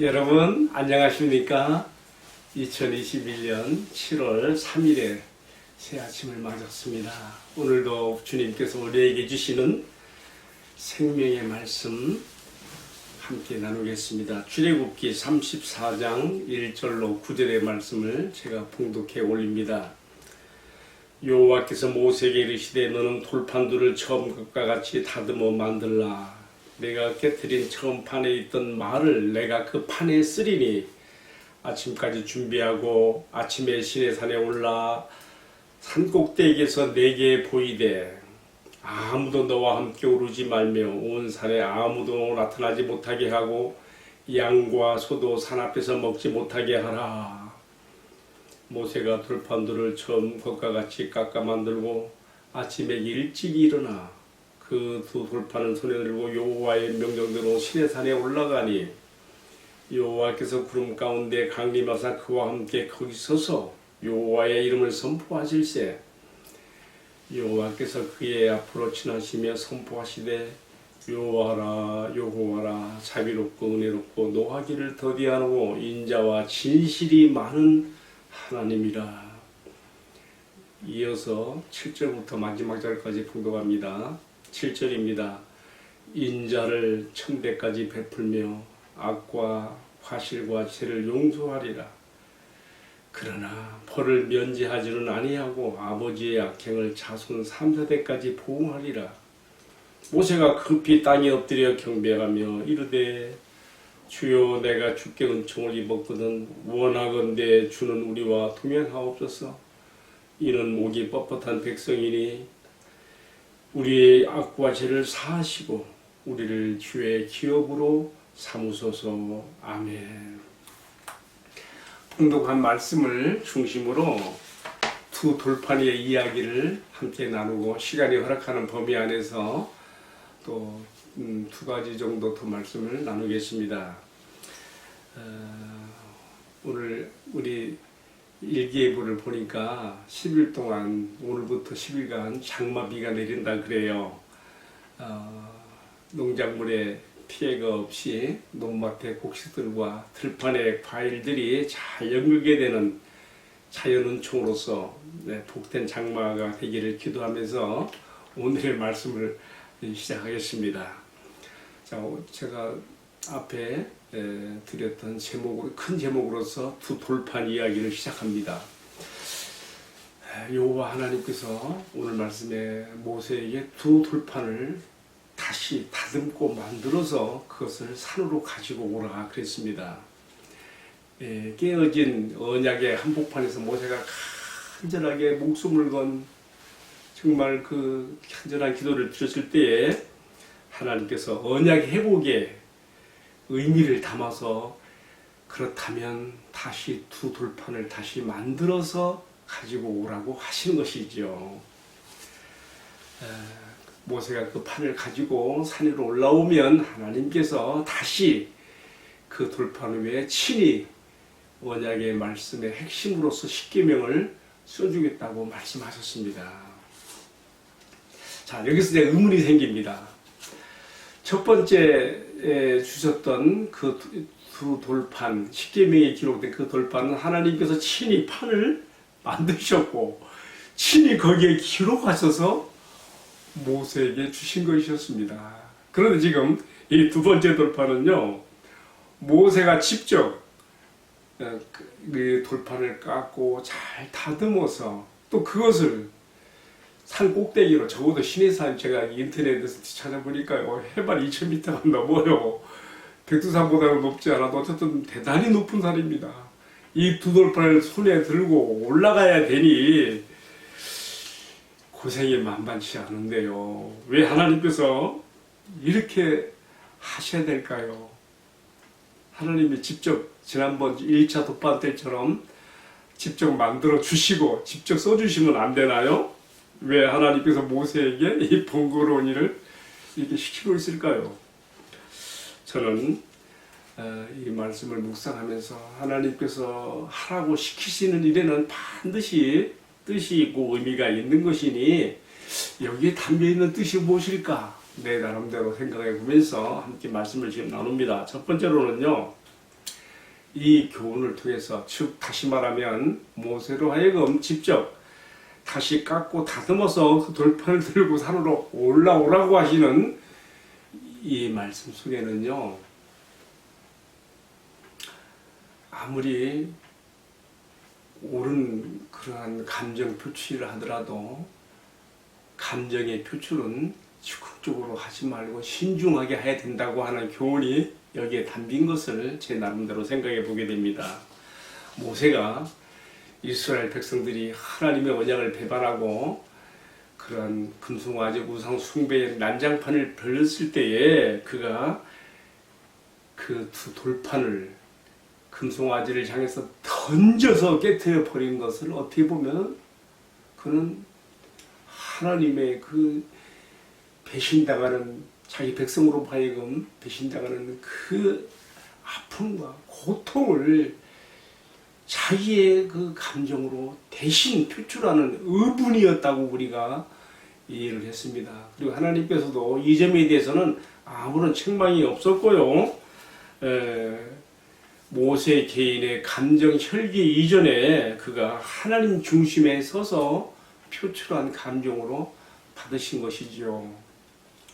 여러분 안녕하십니까? 2021년 7월 3일에 새 아침을 맞았습니다. 오늘도 주님께서 우리에게 주시는 생명의 말씀 함께 나누겠습니다. 출애굽기 34장 1절로 9절의 말씀을 제가 봉독해 올립니다. 여호와께서 모세에게 이르시되 너는 돌판들을 처음 것과 같이 다듬어 만들라. 내가 깨뜨린 처음 판에 있던 말을 내가 그 판에 쓰리니 아침까지 준비하고 아침에 시내산에 올라 산 꼭대기에서 내게 보이되 아무도 너와 함께 오르지 말며 온 산에 아무도 나타나지 못하게 하고 양과 소도 산 앞에서 먹지 못하게 하라. 모세가 돌판들을 처음 것과 같이 깎아 만들고 아침에 일찍 일어나 그두 돌판을 손에 들고 여호와의 명령대로 시내산에 올라가니 여호와께서 구름 가운데 강림하사 그와 함께 거기 서서 여호와의 이름을 선포하실세 여호와께서 그의 앞으로 지나시며 선포하시되 여호와라 여호와라 자비롭고 은혜롭고 노하기를 더디하고 인자와 진실이 많은 하나님이라 이어서 7절부터 마지막 절까지 봉독합니다. 7절입니다. 인자를 천대까지 베풀며 악과 화실과 죄를 용서하리라. 그러나 벌을 면제하지는 아니하고 아버지의 악행을 자손 3세대까지 보응하리라. 모세가 급히 땅에 엎드려 경배하며 이르되 주여 내가 주께 은총을 입었거든 원하건대 주는 우리와 동행하옵소서 이는 목이 뻣뻣한 백성이니 우리의 악과 죄를 사하시고 우리를 주의 기업으로 삼으소서 아멘. 봉독한 말씀을 중심으로 두 돌판의 이야기를 함께 나누고 시간이 허락하는 범위 안에서 또 음, 두 가지 정도 더 말씀을 나누겠습니다. 어, 오늘 우리 일기예보를 보니까 10일 동안 오늘부터 10일간 장마비가 내린다 그래요. 어, 농작물에 피해가 없이 논밭의 곡식들과 들판의 과일들이 잘 연결게 되는 자연은총으로서 네, 복된 장마가 되기를 기도하면서 오늘의 말씀을 시작하겠습니다. 자, 제가 앞에 에, 드렸던 제목으로 큰 제목으로서 두 돌판 이야기를 시작합니다. 에, 여호와 하나님께서 오늘 말씀에 모세에게 두 돌판을 다시 다듬고 만들어서 그것을 산으로 가지고 오라 그랬습니다. 에, 깨어진 언약의 한복판에서 모세가 간절하게 목숨을 건 정말 그 간절한 기도를 드렸을 때에 하나님께서 언약 회복에 의미를 담아서 그렇다면 다시 두 돌판을 다시 만들어서 가지고 오라고 하시는 것이죠. 에, 모세가 그 판을 가지고 산 위로 올라오면 하나님께서 다시 그 돌판 위에 친히 원약의 말씀의 핵심으로서 십계명을 써주겠다고 말씀하셨습니다. 자 여기서 이제 의문이 생깁니다. 첫 번째 주셨던 그 두 돌판, 십계명에 기록된 그 돌판은 하나님께서 친히 판을 만드셨고 친히 거기에 기록하셔서 모세에게 주신 것이었습니다. 그런데 지금 이 두 번째 돌판은요, 모세가 직접 어, 그 돌판을 깎고 잘 다듬어서 또 그것을 산 꼭대기로 적어도 신해산 제가 인터넷에서 찾아보니까요 해발 2,000m가 넘어요. 백두산보다는 높지 않아도 어쨌든 대단히 높은 산입니다. 이 두 돌판을 손에 들고 올라가야 되니 고생이 만만치 않은데요. 왜 하나님께서 이렇게 하셔야 될까요? 하나님이 직접 지난번 1차 독반 때처럼 직접 만들어 주시고 직접 써주시면 안 되나요? 왜 하나님께서 모세에게 이 번거로운 일을 이렇게 시키고 있을까요? 저는 어, 이 말씀을 묵상하면서 하나님께서 하라고 시키시는 일에는 반드시 뜻이 있고 의미가 있는 것이니 여기에 담겨 있는 뜻이 무엇일까? 내 나름대로 생각해 보면서 함께 말씀을 지금 나눕니다. 첫 번째로는요, 이 교훈을 통해서 즉 다시 말하면 모세로 하여금 직접 다시 깎고 다듬어서 그 돌판을 들고 산으로 올라오라고 하시는 이 말씀 속에는요 아무리 옳은 그러한 감정 표출을 하더라도 감정의 표출은 적극적으로 하지 말고 신중하게 해야 된다고 하는 교훈이 여기에 담긴 것을 제 나름대로 생각해 보게 됩니다. 모세가 이스라엘 백성들이 하나님의 언약을 배반하고 그런 금송아지 우상 숭배의 난장판을 벌렸을 때에 그가 그 두 돌판을 금송아지를 향해서 던져서 깨뜨려 버린 것을 어떻게 보면 그는 하나님의 그 배신당하는 자기 백성으로 하여금 배신당하는 그 아픔과 고통을 자기의 그 감정으로 대신 표출하는 의분이었다고 우리가 이해를 했습니다. 그리고 하나님께서도 이 점에 대해서는 아무런 책망이 없었고요. 에, 모세 개인의 감정 혈기 이전에 그가 하나님 중심에 서서 표출한 감정으로 받으신 것이지요.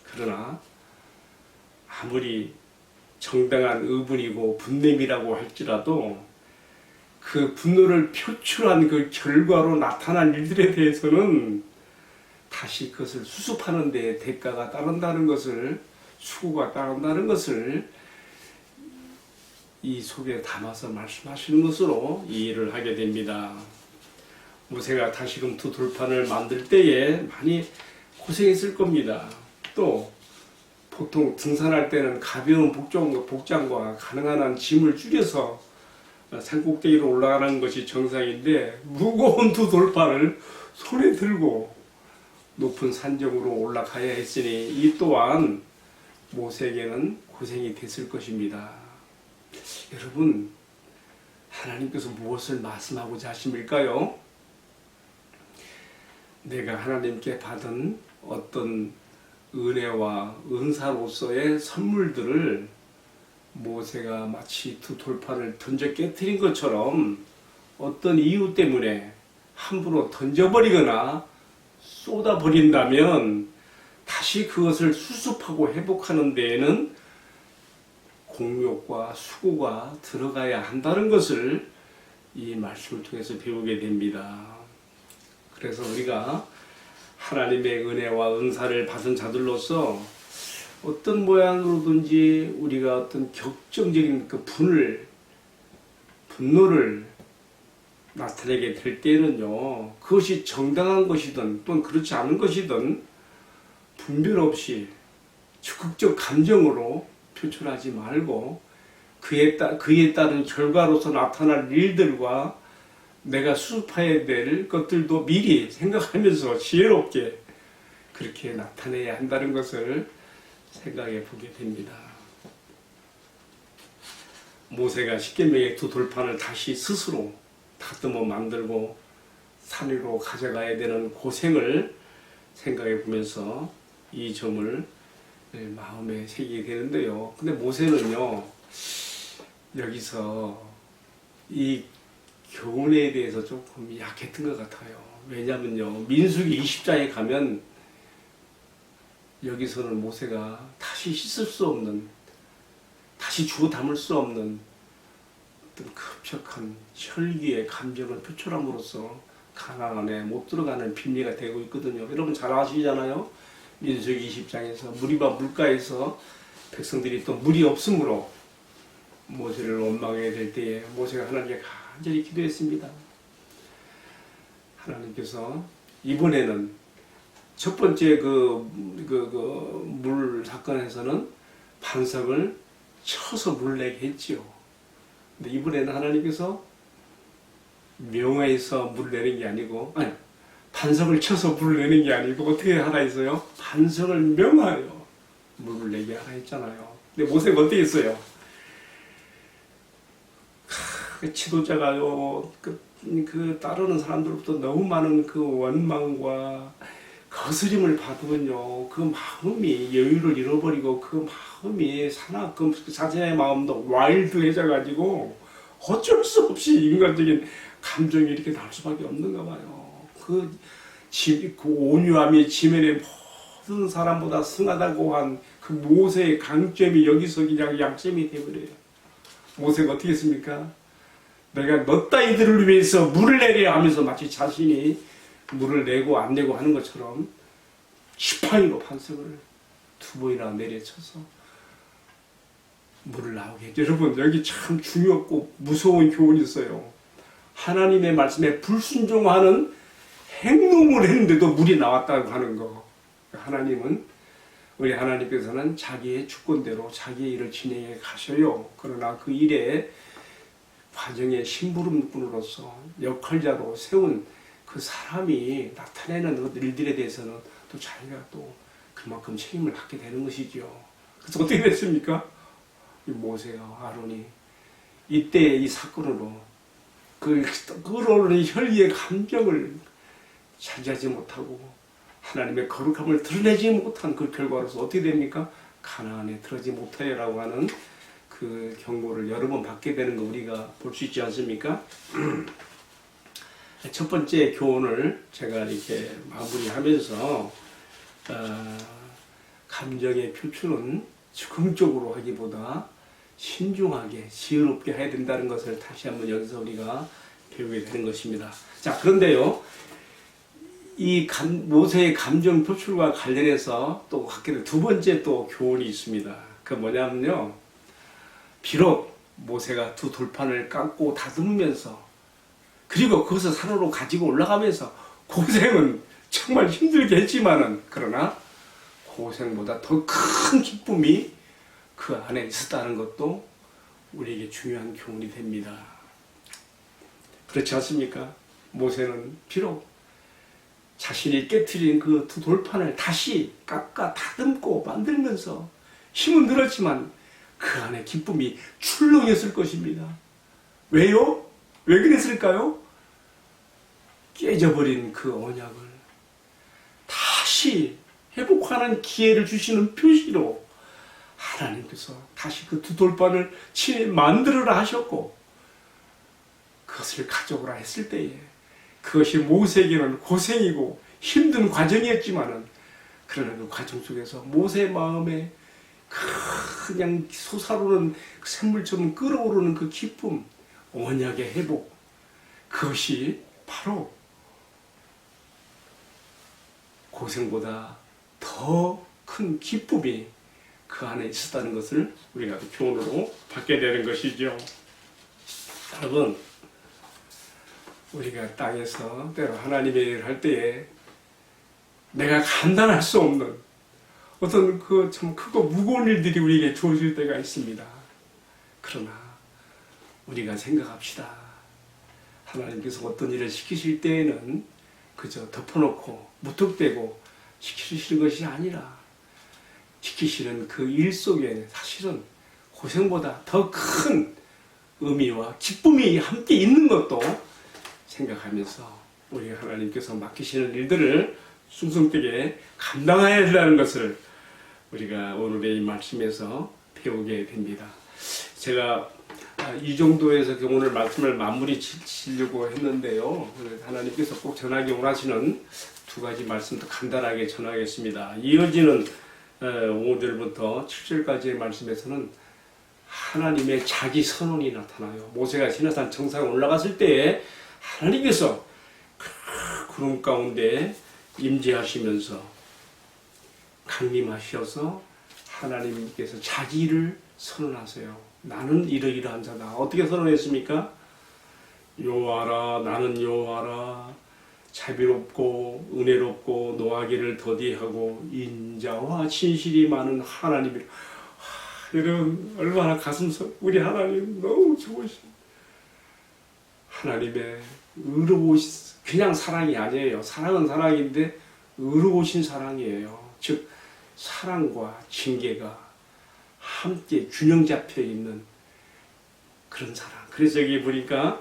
그러나 아무리 정당한 의분이고 분냄이라고 할지라도 그 분노를 표출한 그 결과로 나타난 일들에 대해서는 다시 그것을 수습하는 데 대가가 따른다는 것을 수고가 따른다는 것을 이 속에 담아서 말씀하시는 것으로 이해를 하게 됩니다. 모세가 다시금 두 돌판을 만들 때에 많이 고생했을 겁니다. 또 보통 등산할 때는 가벼운 복장과 가능한 한 짐을 줄여서 산꼭대기로 올라가는 것이 정상인데 무거운 두 돌판을 손에 들고 높은 산정으로 올라가야 했으니 이 또한 모세에게는 고생이 됐을 것입니다. 여러분 하나님께서 무엇을 말씀하고자 하십니까요? 내가 하나님께 받은 어떤 은혜와 은사로서의 선물들을 모세가 마치 두 돌판을 던져 깨뜨린 것처럼 어떤 이유 때문에 함부로 던져버리거나 쏟아버린다면 다시 그것을 수습하고 회복하는 데에는 공력과 수고가 들어가야 한다는 것을 이 말씀을 통해서 배우게 됩니다. 그래서 우리가 하나님의 은혜와 은사를 받은 자들로서 어떤 모양으로든지 우리가 어떤 격정적인 그 분을 분노를 나타내게 될 때는요 그것이 정당한 것이든 또는 그렇지 않은 것이든 분별 없이 적극적 감정으로 표출하지 말고 그에, 따, 그에 따른 결과로서 나타날 일들과 내가 수습해야 될 것들도 미리 생각하면서 지혜롭게 그렇게 나타내야 한다는 것을 생각해 보게 됩니다. 모세가 십계명의 두 돌판을 다시 스스로 다듬어 만들고 산 위로 가져가야 되는 고생을 생각해 보면서 이 점을 마음에 새기게 되는데요. 근데 모세는요, 여기서 이 교훈에 대해서 조금 약했던 것 같아요. 왜냐면요, 민수기 20장에 가면 여기서는 모세가 다시 씻을 수 없는, 다시 주워 담을 수 없는 어떤 급격한 혈기의 감정을 표출함으로써 가나안 안에 못 들어가는 빈리가 되고 있거든요. 여러분 잘 아시잖아요. 민수기 20장에서 무리바 물가에서 백성들이 또 물이 없으므로 모세를 원망해야 될 때에 모세가 하나님께 간절히 기도했습니다. 하나님께서 이번에는 첫 번째 그, 그, 그, 물 사건에서는 반석을 쳐서 물 내게 했지요. 근데 이번에는 하나님께서 명화에서 물 내는 게 아니고, 아니, 반석을 쳐서 물을 내는 게 아니고, 어떻게 하라 했어요? 반석을 명하여 물을 내게 하라 했잖아요. 근데 모세가 어떻게 했어요? 그 지도자가요, 그, 그 따르는 사람들로부터 너무 많은 그 원망과 거스림을 받으면요, 그 마음이 여유를 잃어버리고 그 마음이 사나, 그 자신의 마음도 와일드해져 가지고 어쩔 수 없이 인간적인 감정이 이렇게 날 수밖에 없는가 봐요. 그, 지, 그 온유함이 지면의 모든 사람보다 승하다고 한 그 모세의 강점이 여기서 그냥 약점이 되어버려요. 모세가 어떻게 했습니까? 내가 너 따위들을 위해서 물을 내려 하면서 마치 자신이 물을 내고 안 내고 하는 것처럼 지팡이로 반석을 두 번이나 내려쳐서 물을 나오게 했죠. 여러분 여기 참 중요하고 무서운 교훈이 있어요. 하나님의 말씀에 불순종하는 행동을 했는데도 물이 나왔다고 하는 거. 하나님은 우리 하나님께서는 자기의 주권대로 자기의 일을 진행해 가셔요. 그러나 그 일에 과정의 심부름꾼으로서 역할자로 세운 그 사람이 나타내는 그 일들에 대해서는 또 자기가 또 그만큼 책임을 갖게 되는 것이죠. 그래서 어떻게 됐습니까? 이 모세와 아론이 이때 이 사건으로 그 끌어오르는 혈기의 감정을 차지하지 못하고 하나님의 거룩함을 드러내지 못한 그 결과로서 어떻게 됩니까? 가나안에 들어지 못하여라고 하는 그 경고를 여러 번 받게 되는 거 우리가 볼 수 있지 않습니까? 첫 번째 교훈을 제가 이렇게 마무리하면서 어, 감정의 표출은 즉흥적으로 하기보다 신중하게 지혜롭게 해야 된다는 것을 다시 한번 여기서 우리가 배우게 되는 것입니다. 자 그런데요 이 감, 모세의 감정 표출과 관련해서 또 갖게 된 두 번째 또 교훈이 있습니다. 그 뭐냐면요 비록 모세가 두 돌판을 깎고 다듬으면서 그리고 그것을 산으로 가지고 올라가면서 고생은 정말 힘들게 했지만은 그러나 고생보다 더 큰 기쁨이 그 안에 있었다는 것도 우리에게 중요한 교훈이 됩니다. 그렇지 않습니까? 모세는 비록 자신이 깨뜨린 그 두 돌판을 다시 깎아 다듬고 만들면서 힘은 늘었지만 그 안에 기쁨이 출렁였을 것입니다. 왜요? 왜 그랬을까요? 깨져버린 그 언약을 다시 회복하는 기회를 주시는 표시로 하나님께서 다시 그 두 돌판을 친히 만들어라 하셨고 그것을 가져오라 했을 때에 그것이 모세에게는 고생이고 힘든 과정이었지만은 그러나 그 과정 속에서 모세 마음에 그냥 솟아오르는 그 샘물처럼 끓어오르는 그 기쁨, 언약의 회복 그것이 바로 고생보다 더 큰 기쁨이 그 안에 있었다는 것을 우리가 그 교훈으로 받게 되는 것이죠. 여러분, 우리가 땅에서 때로 하나님의 일을 할 때에 내가 감당할 수 없는 어떤 그 참 크고 무거운 일들이 우리에게 주어질 때가 있습니다. 그러나 우리가 생각합시다. 하나님께서 어떤 일을 시키실 때에는 그저 덮어놓고 무턱대고 시키시는 것이 아니라 시키시는 그 일 속에 사실은 고생보다 더 큰 의미와 기쁨이 함께 있는 것도 생각하면서 우리 하나님께서 맡기시는 일들을 숭숭되게 감당해야 한다는 것을 우리가 오늘의 이 말씀에서 배우게 됩니다. 제가 아, 이 정도에서 그 오늘 말씀을 마무리 지려고 했는데요. 하나님께서 꼭 전하기 원하시는 두 가지 말씀도 간단하게 전하겠습니다. 이어지는 5절부터 7절까지의 말씀에서는 하나님의 자기 선언이 나타나요. 모세가 시내산 정상에 올라갔을 때에 하나님께서 그 구름 가운데 임재하시면서 강림하셔서 하나님께서 자기를 선언하세요. 나는 이러이러한 자다. 어떻게 선언했습니까? 여호와라 나는 여호와라 자비롭고 은혜롭고 노하기를 더디하고 인자와 진실이 많은 하나님이라. 하, 여러분 얼마나 가슴 속 우리 하나님 너무 좋으신 하나님의 의로우신 그냥 사랑이 아니에요. 사랑은 사랑인데 의로우신 사랑이에요. 즉 사랑과 징계가 함께 균형 잡혀 있는 그런 사랑. 그래서 여기 보니까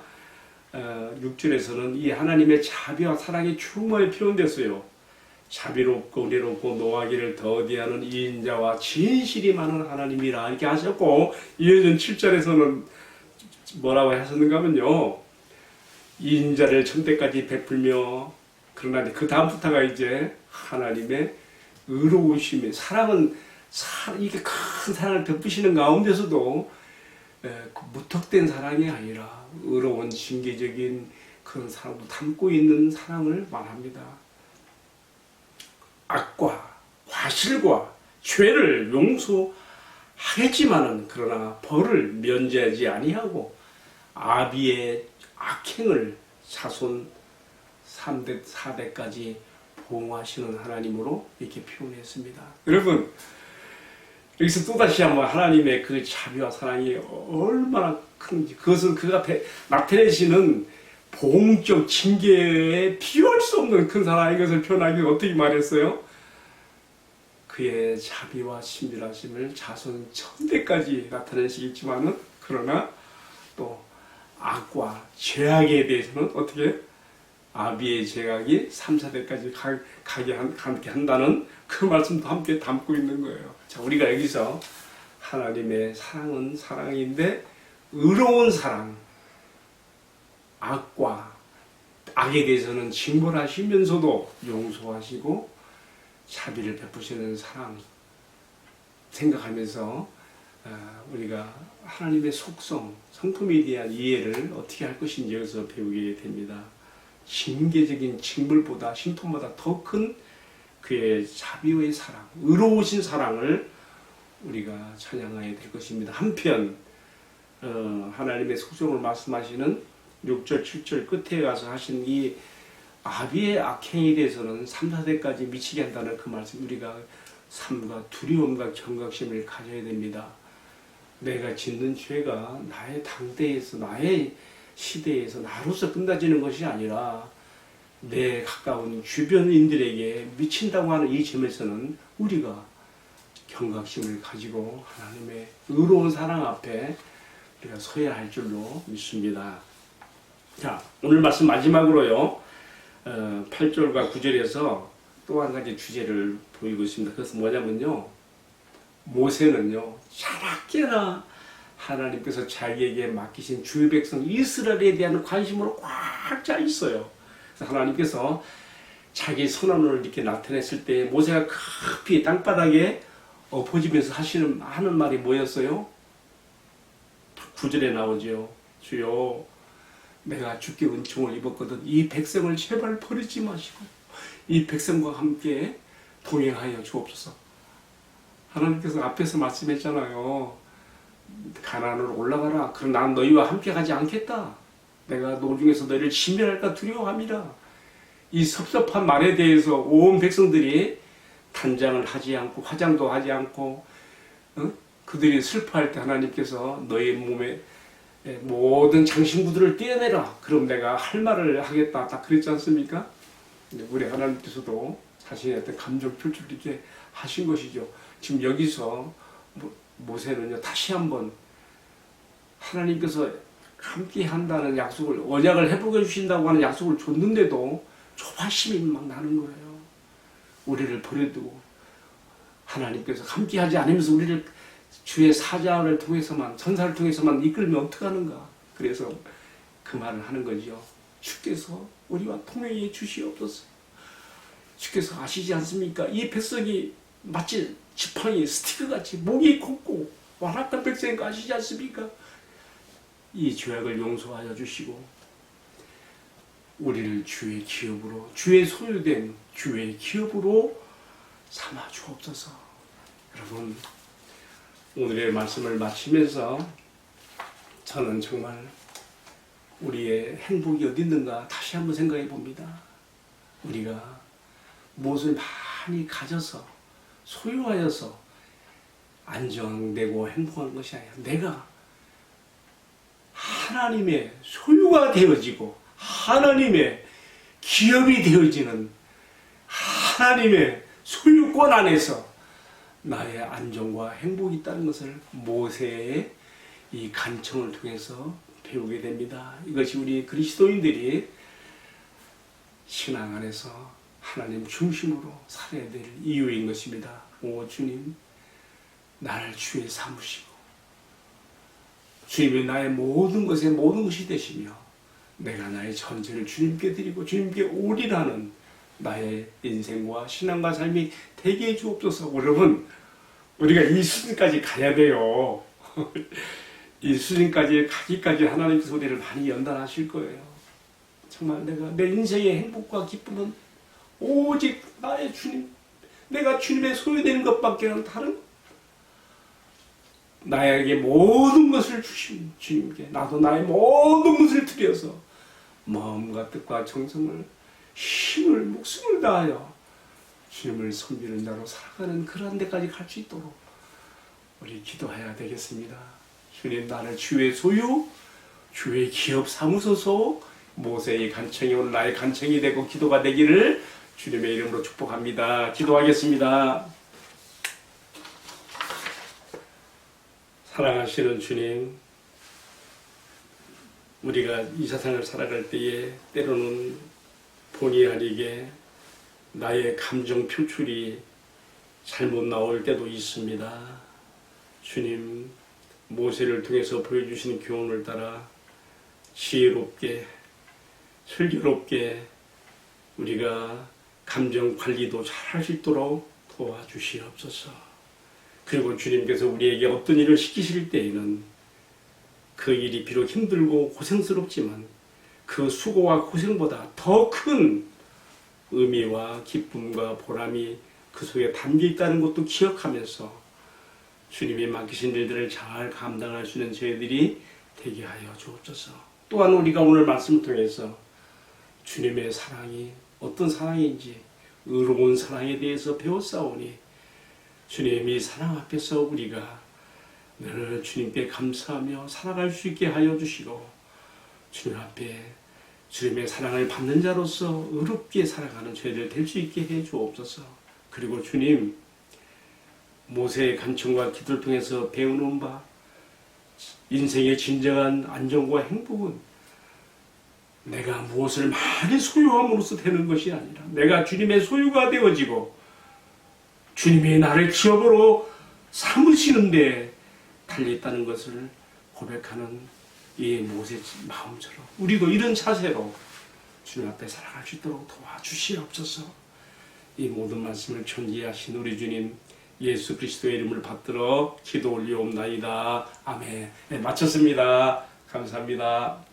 어, 6절에서는 이 하나님의 자비와 사랑이 충만히 표현됐어요. 자비롭고 은혜롭고 노하기를 더디하는 인자와 진실이 많은 하나님이라 이렇게 하셨고 이어진 7절에서는 뭐라고 하셨는가 하면요. 인자를 천대까지 베풀며 그러나 그 다음부터가 이제 하나님의 의로우심이 사랑은 사, 이게 큰 사랑을 베푸시는 가운데서도 에, 그 무턱된 사랑이 아니라 의로운 징계적인 그런 사랑도 담고 있는 사랑을 말합니다. 악과 과실과 죄를 용서하겠지만은 그러나 벌을 면제하지 아니하고 아비의 악행을 자손 3대 4대까지 보호하시는 하나님으로 이렇게 표현했습니다. 여러분 여기서 또다시 한번 하나님의 그 자비와 사랑이 얼마나 큰지 그것은 그가 배- 나타내시는 보험적 징계에 비교할 수 없는 큰 사랑인 것을 표현하기 어떻게 말했어요? 그의 자비와 신실하심을 자손 천대까지 나타내시겠지만은 그러나 또 악과 죄악에 대해서는 어떻게 아비의 죄악이 3, 4대까지 가, 가게 한, 가게 한다는 그 말씀도 함께 담고 있는 거예요. 자, 우리가 여기서 하나님의 사랑은 사랑인데 의로운 사랑, 악과 악에 대해서는 징벌하시면서도 용서하시고 자비를 베푸시는 사랑 생각하면서 아, 우리가 하나님의 속성, 성품에 대한 이해를 어떻게 할 것인지 여기서 배우게 됩니다. 징계적인 징벌보다 신통보다 더 큰 그의 자비의 사랑, 의로우신 사랑을 우리가 찬양해야 될 것입니다. 한편 어, 하나님의 속성을 말씀하시는 6절, 7절 끝에 가서 하신 이 아비의 악행에 대해서는 3, 4대까지 미치게 한다는 그 말씀 우리가 삶과 두려움과 경각심을 가져야 됩니다. 내가 짓는 죄가 나의 당대에서 나의 시대에서 나로서 끝나지는 것이 아니라 내 가까운 주변인들에게 미친다고 하는 이 점에서는 우리가 경각심을 가지고 하나님의 의로운 사랑 앞에 우리가 서야 할 줄로 믿습니다. 자, 오늘 말씀 마지막으로요. 어, 8절과 9절에서 또 한 가지 주제를 보이고 있습니다. 그것은 뭐냐면요. 모세는요, 자라깨나 하나님께서 자기에게 맡기신 주의 백성 이스라엘에 대한 관심으로 꽉차 있어요. 하나님께서 자기 선언을 이렇게 나타냈을 때 모세가 급히 땅바닥에 엎어지면서 하시는 하는 말이 뭐였어요? 구절에 나오죠. 주여, 내가 주께 은총을 입었거든. 이 백성을 제발 버리지 마시고 이 백성과 함께 동행하여 주옵소서. 하나님께서 앞에서 말씀했잖아요. 가나안으로 올라가라. 그럼 난 너희와 함께 가지 않겠다. 내가 노중에서 너희를 진멸할까 두려워함이라. 이 섭섭한 말에 대해서 온 백성들이 단장을 하지 않고 화장도 하지 않고 어? 그들이 슬퍼할 때 하나님께서 너희 몸에 모든 장신구들을 떼어내라. 그럼 내가 할 말을 하겠다. 딱 그랬지 않습니까? 우리 하나님께서도 자신의 감정 표출 있게 하신 것이죠. 지금 여기서 모- 모세는요 다시 한번 하나님께서 함께 한다는 약속을 언약을 회복해 주신다고 하는 약속을 줬는데도 조바심이 막 나는 거예요. 우리를 버려두고 하나님께서 함께 하지 않으면서 우리를 주의 사자를 통해서만 천사를 통해서만 이끌면 어떡하는가. 그래서 그 말을 하는 거죠. 주께서 우리와 통행해 주시옵소서. 주께서 아시지 않습니까? 이 백성이 마치 지팡이 스티커 같이 목이 곱고 완악한 백성인 거 아시지 않습니까? 이 죄악을 용서하여 주시고 우리를 주의 기업으로 주의 소유된 주의 기업으로 삼아 주옵소서. 여러분 오늘의 말씀을 마치면서 저는 정말 우리의 행복이 어디 있는가 다시 한번 생각해 봅니다. 우리가 무엇을 많이 가져서 소유하여서 안정되고 행복한 것이 아니라 내가 하나님의 소유가 되어지고 하나님의 기업이 되어지는 하나님의 소유권 안에서 나의 안정과 행복이 있다는 것을 모세의 이 간청을 통해서 배우게 됩니다. 이것이 우리 그리스도인들이 신앙 안에서 하나님 중심으로 살아야 될 이유인 것입니다. 오 주님, 나를 주의 삼으시고 주님이 나의 모든 것에 모든 것이 되시며 내가 나의 전체를 주님께 드리고 주님께 오리라는 나의 인생과 신앙과 삶이 되게 해 주옵소서. 여러분 우리가 이 수준까지 가야 돼요. 이 수준까지 가기까지 하나님께서 우리를 많이 연단하실 거예요. 정말 내가 내 인생의 행복과 기쁨은 오직 나의 주님, 내가 주님의 소유되는 것밖에는 다른 나에게 모든 것을 주신 주님께 나도 나의 모든 것을 드려서 마음과 뜻과 정성을 힘을 목숨을 다하여 주님을 섬기는 자로 살아가는 그런 데까지 갈 수 있도록 우리 기도해야 되겠습니다. 주님 나를 주의 소유, 주의 기업 사무소서 모세의 간청이 오늘 나의 간청이 되고 기도가 되기를 주님의 이름으로 축복합니다. 기도하겠습니다. 사랑하시는 주님, 우리가 이 세상을 살아갈 때에 때로는 본의 아니게 나의 감정 표출이 잘못 나올 때도 있습니다. 주님, 모세를 통해서 보여주시는 교훈을 따라 지혜롭게, 슬기롭게 우리가 감정 관리도 잘 할 수 있도록 도와주시옵소서. 그리고 주님께서 우리에게 어떤 일을 시키실 때에는 그 일이 비록 힘들고 고생스럽지만 그 수고와 고생보다 더 큰 의미와 기쁨과 보람이 그 속에 담겨 있다는 것도 기억하면서 주님이 맡기신 일들을 잘 감당할 수 있는 저희들이 되게 하여 주옵소서. 또한 우리가 오늘 말씀을 통해서 주님의 사랑이 어떤 사랑인지 의로운 사랑에 대해서 배웠사오니 주님이 사랑 앞에서 우리가 늘 주님께 감사하며 살아갈 수 있게 하여 주시고 주님 앞에 주님의 사랑을 받는 자로서 의롭게 살아가는 저희들 될 수 있게 해 주옵소서. 그리고 주님 모세의 간청과 기도를 통해서 배우는 바 인생의 진정한 안정과 행복은 내가 무엇을 많이 소유함으로써 되는 것이 아니라 내가 주님의 소유가 되어지고 주님이 나를 기업으로 삼으시는 데 달려있다는 것을 고백하는 이 모세 마음처럼 우리도 이런 자세로 주님 앞에 살아갈 수 있도록 도와주시옵소서. 이 모든 말씀을 존귀하신 우리 주님 예수 그리스도의 이름을 받들어 기도 올리옵나이다. 아멘. 네, 마쳤습니다. 감사합니다